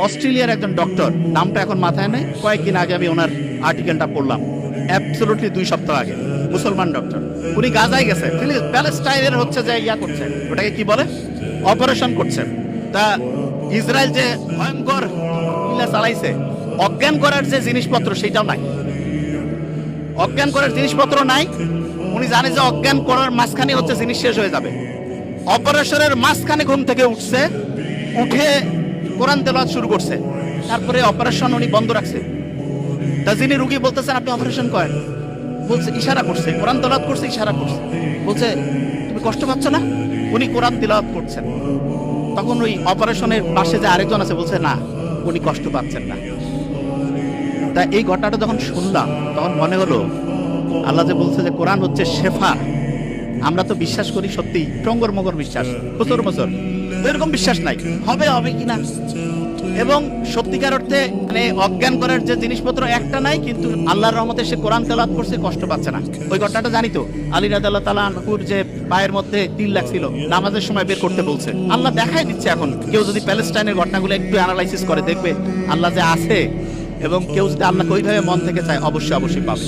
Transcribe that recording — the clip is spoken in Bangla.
অস্ট্রেলিয়ার একজন ডক্টর, নামটা এখন মাথায় নেই, কয়েকদিন আগে আমি ওনার আর্টিকেলটা পড়লাম অ্যাবসলুটলি দুই সপ্তাহ আগে, মুসলমান ডক্টর। উনি গাজায় গেছে প্যালেস্টাইনের হচ্ছে যে ইয়া করছে ওটাকে কি বলে? অপারেশন করছেন। তা ইসরায়েল যে ভয়ঙ্কর চালাইছে, অজ্ঞান করার যে জিনিসপত্র সেটাও নাই। অজ্ঞান করার জিনিসপত্র নাই, উনি জানে যে অজ্ঞান করার মাঝখানে হচ্ছে জিনিস শেষ হয়ে যাবে। অপারেশনের মাঝখানে ঘুম থেকে উঠছে, উঠে কোরআন তেলাওয়াত শুরু করছে। তারপরে অপারেশন উনি বন্ধ রাখছে। তা যিনি রুগী বলতেছেন, আপনি অপারেশন করেন। বলছে, ইশারা করছে। কোরআন তেলাওয়াত করছে, ইশারা করছে। বলছে, তুমি কষ্ট পাচ্ছ না? উনি কোরআন তেলাওয়াত করছেন। তখন ওই অপারেশনের পাশে যে আরেকজন আছে, বলছে, না, উনি কষ্ট পাচ্ছেন না। তা এই ঘটনাটা যখন শুনলাম, তখন মনে হলো, আল্লাহ যে বলছে যে কোরআন হচ্ছে শেফা। আমরা তো বিশ্বাস করি সত্যি টঙ্গর মগর বিশ্বাস বছর তো এরকম বিশ্বাস নাই। হবে হবে কিনা এবং সত্যিকার অর্থে মানে অজ্ঞান করার যে জিনিসপত্র একটা নাই, কিন্তু আল্লাহর রহমতে সে কোরআন তেলাত করছে, কষ্ট পাচ্ছে না। ওই ঘটনাটা জানি তো, আলী রাদাল্লাহ তালা যে পায়ের মধ্যে তিল লাগছিল, নামাজের সময় বের করতে বলছে। আল্লাহ দেখাই দিচ্ছে এখন, কেউ যদি প্যালেস্টাইনের ঘটনাগুলো একটু অ্যানালাইসিস করে, দেখবে আল্লাহ যে আছে, এবং কেউ যদি আল্লাহকে ওইভাবে মন থেকে চায়, অবশ্যই অবশ্যই পাবে।